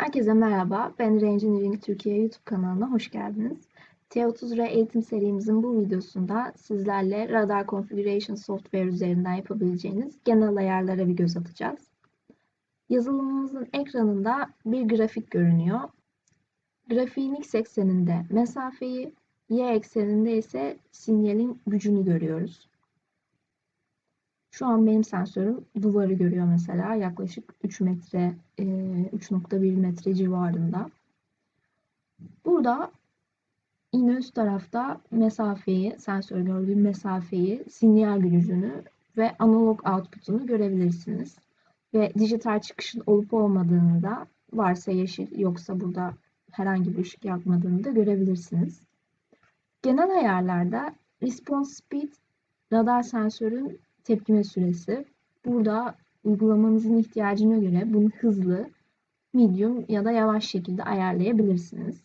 Herkese merhaba. Ben Reengineering Türkiye YouTube kanalına hoş geldiniz. T30R eğitim serimizin bu videosunda sizlerle Radar Configuration Software üzerinden yapabileceğiniz genel ayarlara bir göz atacağız. Yazılımımızın ekranında bir grafik görünüyor. Grafiğin x ekseninde mesafeyi, y ekseninde ise sinyalin gücünü görüyoruz. Şu an benim sensörüm duvarı görüyor mesela yaklaşık 3 metre, 3.1 metre civarında. Burada yine üst tarafta mesafeyi, sensör gördüğüm mesafeyi, sinyal gücünü ve analog output'unu görebilirsiniz. Ve dijital çıkışın olup olmadığını da varsa yeşil yoksa burada herhangi bir ışık yakmadığını da görebilirsiniz. Genel ayarlarda response speed radar sensörün tepkime süresi. Burada uygulamanızın ihtiyacına göre bunu hızlı, medium ya da yavaş şekilde ayarlayabilirsiniz.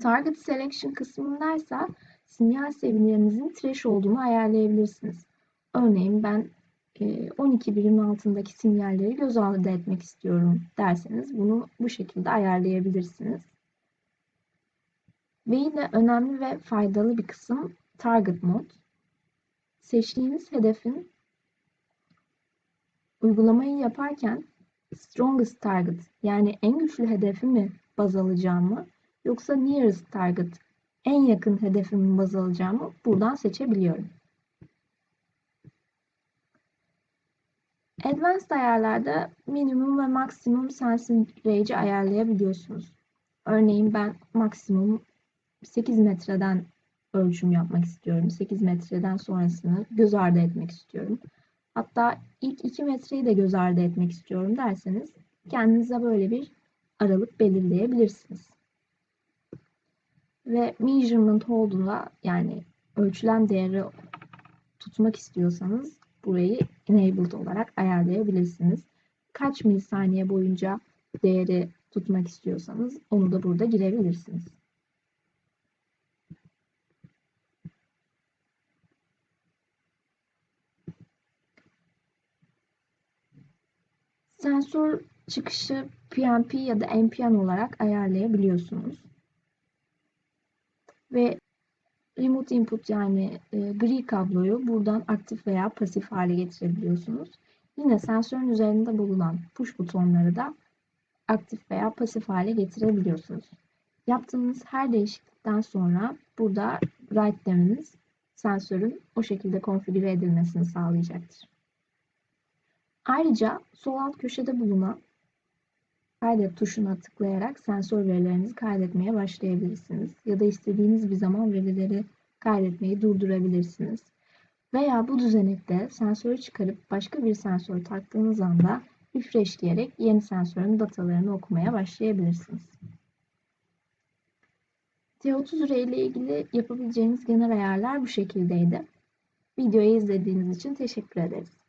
Target Selection kısmındaysa sinyal seviyelerinizin trash olduğunu ayarlayabilirsiniz. Örneğin ben 12 birim altındaki sinyalleri göz ardı etmek istiyorum derseniz bunu bu şekilde ayarlayabilirsiniz. Ve yine önemli ve faydalı bir kısım Target Mode seçtiğiniz hedefin uygulamayı yaparken strongest target yani en güçlü hedefi mi baz alacağımı yoksa nearest target en yakın hedefimi baz alacağımı buradan seçebiliyorum. Advanced ayarlarda minimum ve maksimum sensing range'i ayarlayabiliyorsunuz. Örneğin ben maksimum 8 metreden ölçüm yapmak istiyorum. 8 metreden sonrasını göz ardı etmek istiyorum. Hatta ilk 2 metreyi de göz ardı etmek istiyorum derseniz kendinize böyle bir aralık belirleyebilirsiniz. Ve measurement hold'una yani ölçülen değeri tutmak istiyorsanız burayı enabled olarak ayarlayabilirsiniz. Kaç milisaniye boyunca değeri tutmak istiyorsanız onu da burada girebilirsiniz. Sensör çıkışı PNP ya da NPN olarak ayarlayabiliyorsunuz. Ve remote input yani e, gri kabloyu buradan aktif veya pasif hale getirebiliyorsunuz. Yine sensörün üzerinde bulunan push butonları da aktif veya pasif hale getirebiliyorsunuz. Yaptığınız her değişiklikten sonra burada write demeniz sensörün o şekilde konfigüre edilmesini sağlayacaktır. Ayrıca sol alt köşede bulunan kaydet tuşuna tıklayarak sensör verilerinizi kaydetmeye başlayabilirsiniz. Ya da istediğiniz bir zaman verileri kaydetmeyi durdurabilirsiniz. Veya bu düzenekte sensörü çıkarıp başka bir sensör taktığınız anda refresh diyerek yeni sensörün datalarını okumaya başlayabilirsiniz. T30R ile ilgili yapabileceğiniz genel ayarlar bu şekildeydi. Videoyu izlediğiniz için teşekkür ederiz.